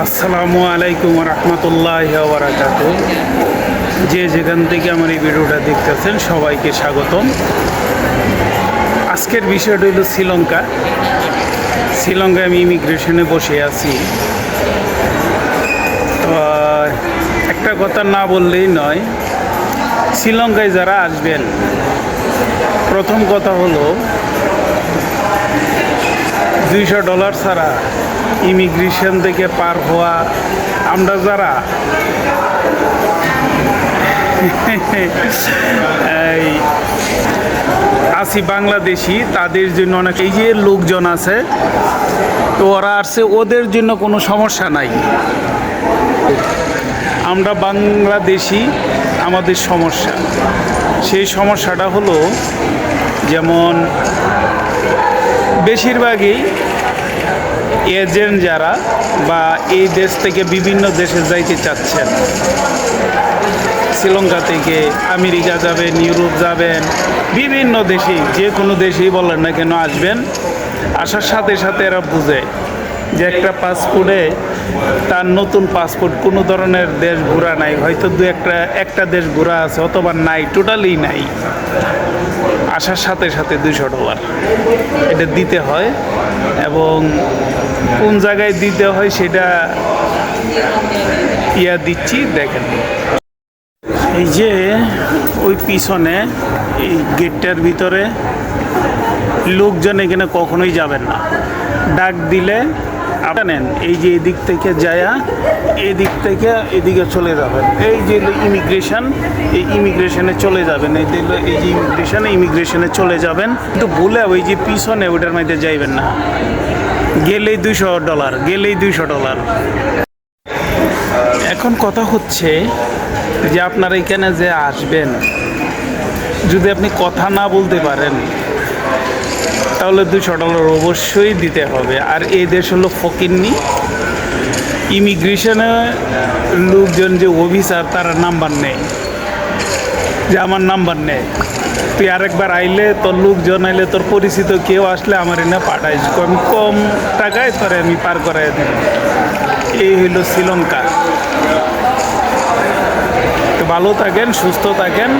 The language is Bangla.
আসসালামু আলাইকুম রহমতুল্লাহ বারাকাত যে যেখান থেকে আমার এই ভিডিওটা দেখতেছেন সবাইকে স্বাগতম। আজকের বিষয়টা হলো শ্রীলঙ্কা। শ্রীলঙ্কায় আমি ইমিগ্রেশনে বসে আছি। তো, একটা কথা না বললেই নয়, শ্রীলঙ্কায় যারা আসবেন, প্রথম কথা হলো দুইশো ডলার ছাড়া ইমিগ্রেশন থেকে পার হওয়া আমরা যারা এই আছি বাংলাদেশি, তাদের জন্য অনেক এই যে লোকজন আছে, তো ওরা আসছে, ওদের জন্য কোনো সমস্যা নাই। আমরা বাংলাদেশি, আমাদের সমস্যা। সেই সমস্যাটা হলো, যেমন বেশিরভাগই এজেন্ট যারা বা এই দেশ থেকে বিভিন্ন দেশে যাইতে চাচ্ছেন। শ্রীলঙ্কা থেকে আমেরিকা যাবেন, ইউরোপ যাবেন, বিভিন্ন দেশে যে কোনো দেশেই বলেন না কেন আসবেন। আসার সাথে সাথে এরা বুঝে যে একটা পাসপোর্টে তার নতুন পাসপোর্ট কোনো ধরনের দেশ ঘোরা নাই, হয়তো দু একটা একটা দেশ ঘোরা আছে, অথবা নাই টোটালি নাই। আসার সাথে সাথে দুশো ডলার এটা দিতে হয় এবং কোন জায়গায় দিতে হয় সেটা ইয়া দিচ্ছি, দেখেন। এই যে ওই পিছনে, এই গেটটার ভিতরে, লোকজন এখানে কখনোই যাবেন না। ডাক দিলে জানেন এই যে এদিক থেকে যায়া, এদিক থেকে এদিকে চলে যাবেন। এই যে ইমিগ্রেশন এই ইমিগ্রেশনে চলে যাবেন। এই হলো, এই যে ইমিগ্রেশনে ইমিগ্রেশনে চলে যাবেন। কিন্তু বলে ওই যে পিছনে ওইটার মধ্যে যাইবেন না। গেলেই দুইশো ডলার, গেলেই দুইশো ডলার। এখন কথা হচ্ছে যে আপনারা এখানে যে আসবেন, যদি আপনি কথা না বলতে পারেন তাহলে দুশো ডলার অবশ্যই দিতে হবে। আর এই দেশ হলো ফকিন্নি। ইমিগ্রেশনে লোকজন যে অফিসার তারা নাম্বার নেই। যে আমার নাম্বার নেই। তুই আরেকবার আইলে তোর লোকজন আইলে তোর পরিচিত কেউ আসলে আমার এনে পাঠাইস। আমি কম টাকায় তোরে আমি পার করাই দেব। এই হইল শ্রীলঙ্কা। ভালো থাকেন, সুস্থ থাকেন।